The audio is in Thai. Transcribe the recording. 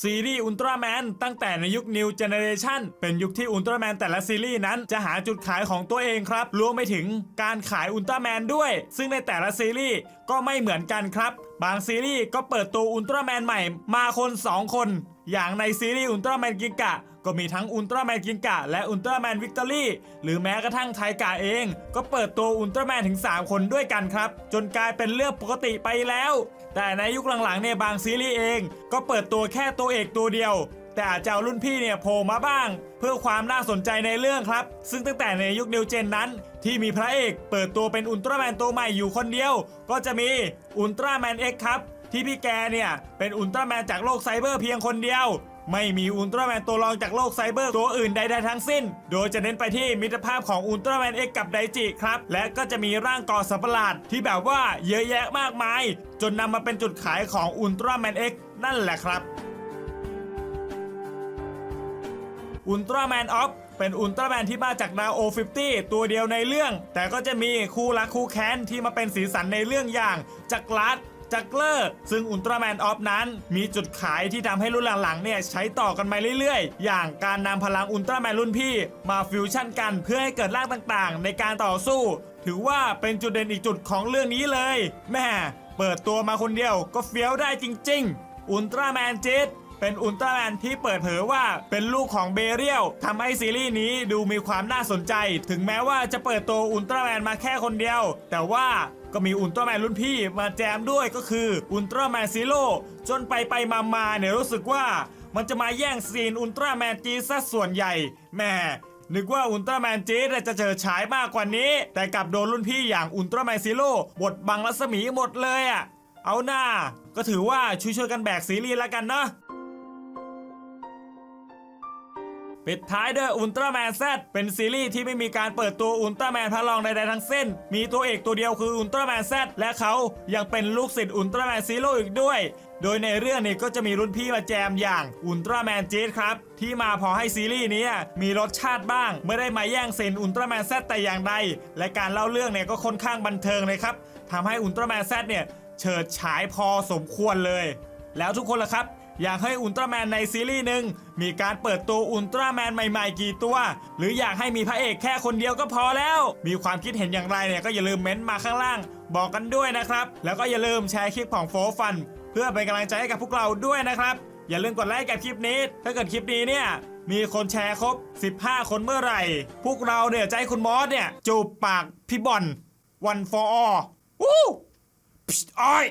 ซีรีส์อุลตร้าแมนตั้งแต่ในยุคนิวเจเนเรชันเป็นยุคที่อุลตร้าแมนแต่ละซีรีส์นั้นจะหาจุดขายของตัวเองครับรวมไปถึงการขายอุลตร้าแมนด้วย ซึ่งในแต่ละซีรีส์ก็ไม่เหมือนกันครับ บางซีรีส์ก็เปิดตัวอุลตร้าแมนใหม่มาคน 2 คน อย่างในซีรีส์อุลตร้าแมนกิกะ ก็มีทั้งอุลตร้าแมนกิงกะและอุลตร้าแมนวิกตอรี่หรือแม้กระทั่งไทกะเอง ก็เปิดตัวอุลตร้าแมนถึง 3 คนด้วยกันครับ จนกลายเป็นเรื่องปกติไปแล้ว แต่ในยุคหลังๆเนี่ยบางซีรีส์เอง ก็เปิดตัวแค่ตัวเอกตัวเดียว แต่อาจจะเอารุ่นพี่เนี่ยโผล่มาบ้าง เพื่อความน่าสนใจในเรื่องครับ ซึ่งตั้งแต่ในยุคเดียวเจนนั้น ที่มีพระเอกเปิดตัวเป็นอุลตร้าแมนตัวใหม่อยู่คนเดียว ก็จะมีอุลตร้าแมนเอ็กครับที่พี่แกเนี่ยเป็นอุลตร้าแมนจากโลกไซเบอร์เพียงคนเดียว ไม่มีอุลตร้าแมนตัวรองจากโลกไซเบอร์ตัวอื่นใดๆทั้งสิ้น โดยจะเน้นไปที่มิตรภาพของอุลตร้าแมนเอ็กกับไดจิครับ และก็จะมีร่างก่อสัตว์ประหลาดที่แบบว่าเยอะแยะมากมาย จนนำมาเป็นจุดขายของอุลตร้าแมนเอ็กนั่นแหละครับอุลตร้าแมนออฟเป็นอุลตร้าแมนที่มาจากดาวโอ50 ตัวเดียวในเรื่อง แต่ก็จะมีคู่รักคู่แค้นที่มาเป็นสีสันในเรื่องอย่างจักรลัด จักเลอร์ซึ่งอุลตร้าแมนออฟนั้น มีจุดขายที่ทำให้รุ่นหลังๆเนี่ยใช้ต่อกันมาเรื่อยๆ อย่างการนำพลังอุลตร้าแมนรุ่นพี่ มาฟิวชั่นกันเพื่อให้เกิดร่างต่างๆ ในการต่อสู้ ถือว่าเป็นจุดเด่นอีกจุดของเรื่องนี้เลยแม่เปิดตัวมาคนเดียวก็เฟี้ยวได้จริง ๆ อุลตร้าแมนจิต เป็นอุลตร้าแมนที่เปิดเผยว่าเป็นลูกของเบเรียลทำให้ซีรีส์นี้ดูมีความน่าสนใจ ถึงแม้ว่าจะเปิดตัวอุลตร้าแมนมาแค่คนเดียว แต่ว่าก็มีอุลตร้าแมนรุ่นพี่มาแจมด้วยก็คืออุลตร้าแมนซีโร่จนไปไปมามาเนี่ยรู้สึกว่ามันจะมาแย่งซีนอุลตร้าแมนจีซะส่วนใหญ่แหม่นึกว่าอุลตร้าแมนจีดจะเจอฉายมากกว่านี้ แต่กลับโดนรุ่นพี่อย่างอุลตร้าแมนซีโร่บดบังรัศมีหมดเลยอะ เอาหน้า ก็ถือว่าช่วยๆกันแบกซีรีส์แล้วกันเนาะ ปิดท้ายด้วยอุลตร้าแมนแซเป็นซีรีส์ที่ไม่มีการเปิดตัวอุลตร้าแมนพระรองใดๆทั้งสิ้น มีตัวเอกตัวเดียวคืออุลตร้าแมนแซและเขายังเป็นลูกศิษย์อุลตร้าแมนซีโร่อีกด้วย โดยในเรื่องนี้ก็จะมีรุ่นพี่มาแจมอย่างอุลตร้าแมนจีดครับ ที่มาพอให้ซีรีส์นี้มีรสชาติบ้าง ไม่ได้มาแย่งเซนอุลตร้าแมนแซแต่อย่างใด และการเล่าเรื่องเนี่ยก็ค่อนข้างบันเทิงเลยครับทำให้อุลตร้าแมนแซเนี่ยเฉิดฉายพอสมควรเลย แล้วทุกคนล่ะครับ อยากให้อุลตร้าแมนในซีรีส์หนึ่งมีการเปิดตัวอุลตร้าแมนใหม่ๆกี่ตัว หรืออยากให้มีพระเอกแค่คนเดียวก็พอแล้ว มีความคิดเห็นอย่างไรเนี่ยก็อย่าลืมเม้นต์มาข้างล่าง บอกกันด้วยนะครับ แล้วก็อย่าลืมแชร์คลิปของโฟฟัน เพื่อเป็นกำลังใจให้กับพวกเราด้วยนะครับ อย่าลืมกดไลค์กับคลิปนี้ ถ้าเกิดคลิปนี้เนี่ยมีคนแชร์ครบ 15 คนเมื่อไหร่ พวกเราเนี่ยจะให้คุณมอสเนี่ยจูบปากพี่บอลวันฟอร์อู้อ้อย